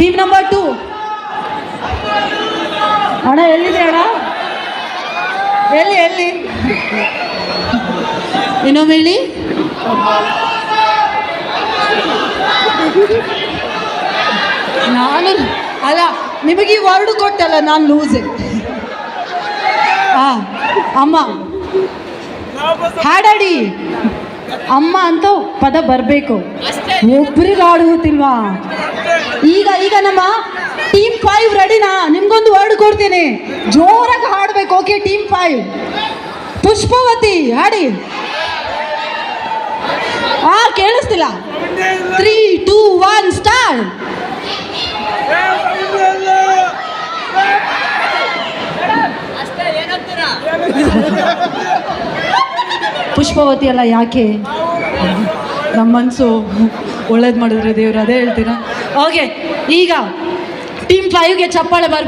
Team number two ಅಣ್ಣ ಎಲ್ಲಿದೆ ಅಣ್ಣ? ಎಲ್ಲಿ ಎಲ್ಲಿ? ಇನ್ನೊಮ್ಮೆ ಹೇಳಿ. ನಾನು, ಅಲ್ಲ, ನಿಮಗೆ ಈ ವರ್ಡ್ ಕೊಟ್ಟಲ್ಲ ನಾನು ಲೂಸೆ ಆ, ಅಮ್ಮ. ಹಾಡಾಡಿ. ಅಮ್ಮ ಅಂತ ಪದ ಬರಬೇಕು. ಒಬ್ರಿಗೆ ಆಡುತ್ತಿಲ್ವಾ ಈಗ ಈಗ ನಮ್ಮ ಟೀಮ್ ಫೈವ್ ರೆಡಿನಾ ನಿಮ್ಗೊಂದು ವರ್ಡ್ ಕೊಡ್ತೀನಿ. ಜೋರಾಗಿ ಹಾಡ್ಬೇಕು ಓಕೆ ಟೀಮ್ ಫೈವ್ ಪುಷ್ಪವತಿ ಹಾಡಿ. ಹಾ ಕೇಳಿಸ್ತಿಲ್ಲ. Three two one star Pushpavati ಅಲ್ಲ ಯಾಕೆ? ನಮ್ಮ ಮನಸ್ಸು ಒಳ್ಳೇದು ಮಾಡಿದ್ರೆ ದೇವ್ರು ಅದೇ ಹೇಳ್ತೀರಾ? ಓಕೆ ಈಗ ಟೀಮ್ ಫೈವ್ಗೆ ಚಪ್ಪಾಳೆ ಬರಬೇಕು.